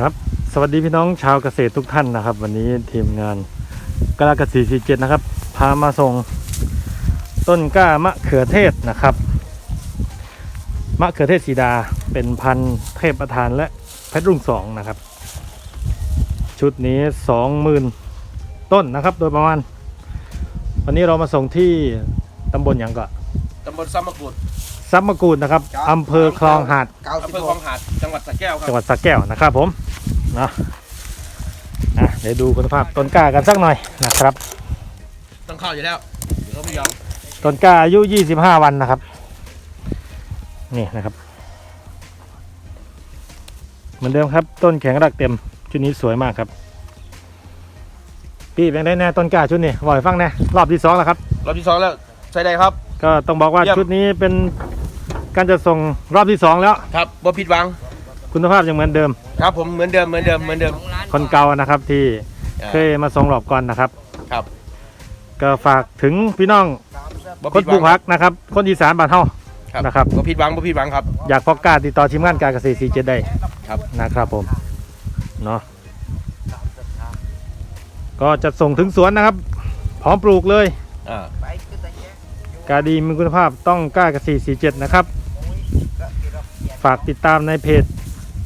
ครับสวัสดีพี่น้องชาวเกษตรทุกท่านนะครับ วันนี้ทีมงานกล้าเกษตรสี่เจ็ดนะครับ พามาส่งต้นกล้ามะเขือเทศนะครับ มะเขือเทศสีดาเป็นพันธุ์เทพประธานและเพชรรุ่งสองนะครับ ชุดนี้สองหมื่นต้นนะครับ โดยประมาณ วันนี้เรามาส่งที่ตำบลหยังก็ตำบลซ้ำมะกรูดซับมะกูดนะครับอำเภอคลองหาดเก้าสิอำบเภอหคลอกงหาดจังหวัดสระแก้วครัจังบหวัดสระแก้วนะครับผม เนาะอะเดี๋ยวดูคุณภาพต้นกล้ากันสักหน่อยนะครับ ต้องเข้าอยู่แล้วเดี๋ยวเขาไม่ยอมต้นกล้าอายุ 25 วันนะครับ นี่นะครับ เหมือนเดิมครับ ต้นแข็งรักเต็มชุดนี้สวยมากครับ พี่เป็นได้แน่ต้นกล้าชุดนี้บ่อยฟังแน่รอบที่สองแล้วครับ รอบที่สองแล้วใช้ได้ครับ ก็ต้องบอกว่าเยี่ยม ชุดนี้เป็นการจะส่งรอบที่สองแล้ว ครับบ่ผิดหวัง คุณภาพยังเหมือนเดิม ครับผมเหมือนเดิมเหมือนเดิมเหมือนเดิม คนเก่านะครับที่อ่าเคยมาส่งรอบก่อนนะครับ ครับ ก็ฝากถึงพี่น้องบ่คนผิดปลูกหวัพักนะครับ คนอีสานบ้านเฮาครับนะครับบ่ผิดหวังบ่ผิดหวังครับ อยากพอกกล้าติดต่อทีมงานการเกษตรซีเจได้ครับนะครับผมเนาะก็จะส่งถึงสวนนะครับ พร้อมปลูกเลยอ่ากาดีมีคุณภาพต้องกล้าเกษตรซีเจ็ดนะครับ ฝากติดตามในเพจ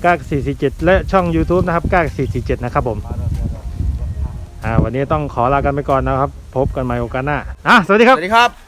ก้ากษตรซีเจ็ดและช่อง YouTube นะครับก้ากษตรซีเจ็ดนะครับผมอ่าวันนี้ต้องขอลากันไปก่อนนะครับ พบกันใหม่โอกาสหน้าอะสวัสดีคสรับ วัสดีครับ